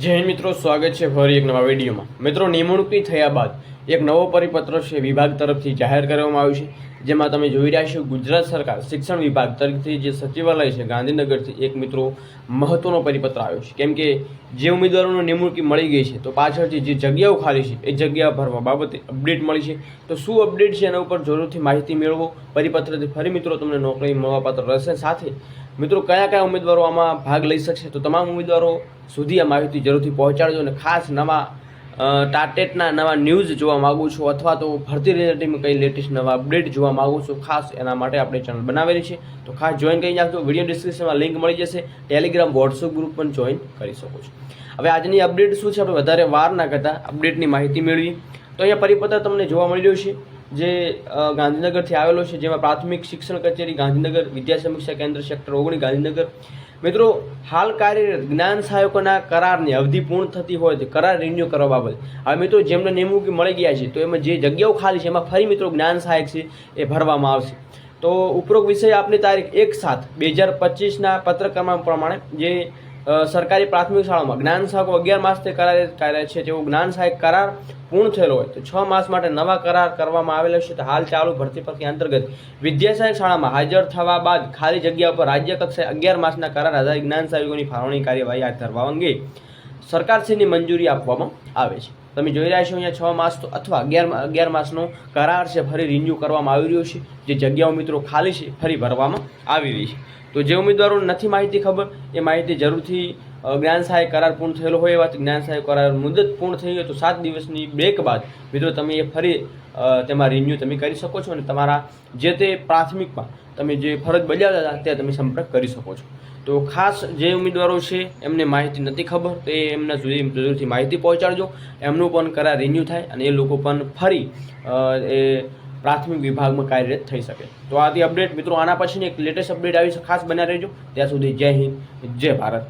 જય મિત્રો, સ્વાગત છે ફરી એક નવા વિડીયોમાં. મિત્રો, નિમણૂકી થયા બાદ એક નવો પરિપત્ર છે વિભાગ તરફથી જાહેર કરવામાં આવ્યું છે, જેમાં તમે જોઈ રહ્યા છો ગુજરાત સરકાર શિક્ષણ વિભાગ તરફથી જે સચિવાલય છે ગાંધીનગરથી એક મિત્રો મહત્વનો પરિપત્ર આવ્યો છે. કેમ કે જે ઉમેદવારોને નિમણૂકી મળી ગઈ છે, તો પાછળથી જે જગ્યાઓ ખાલી છે, એ જગ્યા ભરવા બાબતે અપડેટ મળી છે. તો શું અપડેટ છે એના ઉપર જરૂરથી માહિતી મેળવો. પરિપત્રથી ફરી મિત્રો, તમને નોકરી મળવાપાત્ર રહેશે સાથે મિત્રો, કયા કયા ઉમેદવારો આમાં ભાગ લઈ શકશે? તો તમામ ઉમેદવારો સુધી આ માહિતી જરૂરથી પહોંચાડજો અને ખાસ નવા ટાટેટના નવા ન્યૂઝ જોવા માગું છું અથવા તો ભરતી રિલેટેડ કંઈ લેટેસ્ટ નવા અપડેટ જોવા માગું છું, ખાસ એના માટે આપણે ચેનલ બનાવેલી છે. તો ખાસ જોઈન કરી નાખજો. વીડિયો ડિસ્ક્રિપ્શનમાં લિંક મળી જશે. ટેલિગ્રામ વોટ્સઅપ ગ્રુપ પણ જોઈન કરી શકો છો. હવે આજની અપડેટ શું છે? આપણે વધારે વાર ના કરતા અપડેટની માહિતી મેળવી તો અહીંયા પરિપત્ર તમને જોવા મળી રહ્યું છે, જે ગાંધીનગરથી આવેલો છે, જેમાં પ્રાથમિક શિક્ષણ કચેરી, ગાંધીનગર વિદ્યા સમીક્ષા કેન્દ્ર, સેક્ટર ઓગણી, ગાંધીનગર. મિત્રો, હાલ કાર્યરત જ્ઞાન સહાયકોના કરારની અવધિ પૂર્ણ થતી હોય તો કરાર રિન્યુ કરવા બાબત. હવે મિત્રો, જેમને નિમણૂકી મળી ગયા છે, તો એમાં જે જગ્યાઓ ખાલી છે, એમાં ફરી મિત્રો જ્ઞાન સહાયક છે, એ ભરવામાં આવશે. તો ઉપરોક્ત વિષય આપની તારીખ એક સાત બે હજાર પચીસના પત્રક્રમાંક પ્રમાણે, જે સરકારી પ્રાથમિક શાળામાં જ્ઞાન સહાયકો અગિયાર માસથી કરાર કાર્ય છે. તેવો જ્ઞાન સહાયક કરાર પૂર્ણ થયેલો હોય તો છ માસ માટે નવા કરાર કરવામાં આવેલો છે. તો હાલ ચાલુ ભરતી પ્રક્રિયા અંતર્ગત વિદ્યાસહાયક શાળામાં હાજર થવા બાદ ખાલી જગ્યા પર રાજ્ય કક્ષાએ અગિયાર માસના કરાર આધારિત જ્ઞાન સહાયકોની ફાળવણી કાર્યવાહી હાથ ધરવા અંગે સરકારશ્રીની મંજૂરી આપવામાં આવે છે. તમે જોઈ રહ્યા છો અહીંયા છ માસ તો અથવા અગિયાર અગિયાર માસનો કરાર છે, ફરી રિન્યૂ કરવામાં આવી રહ્યો છે. જે જગ્યાઓ મિત્રો ખાલી છે, ફરી ભરવામાં આવી રહી છે. તો જે ઉમેદવારોને નથી માહિતી ખબર, એ માહિતી જરૂરથી જ્ઞાન સહાય કરાર પૂર્ણ થયેલો હોય એવા જ્ઞાન સહાય કરાર મુદત પૂર્ણ થઈ હોય તો સાત દિવસની બ્રેક બાદ મિત્રો તમે એ ફરી તેમાં રિન્યૂ તમે કરી શકો છો અને તમારા જે તે પ્રાથમિકમાં તમે જે ફરજ બજાવતા હતા ત્યાં તમે સંપર્ક કરી શકો છો. તો ખાસ જે ઉમેદવારો છે, એમને માહિતી નથી ખબર, તો એ એમના સુધી જરૂરથી માહિતી પહોંચાડજો. એમનું પણ કરાર રિન્યૂ થાય અને એ લોકો પણ ફરી એ પ્રાથમિક વિભાગમાં કાર્યરત થઈ શકે. તો આથી અપડેટ મિત્રો, આના પછીની એક લેટેસ્ટ અપડેટ આવી છે, ખાસ બન્યા રહેજો. ત્યાં સુધી જય હિન્દ, જય ભારત.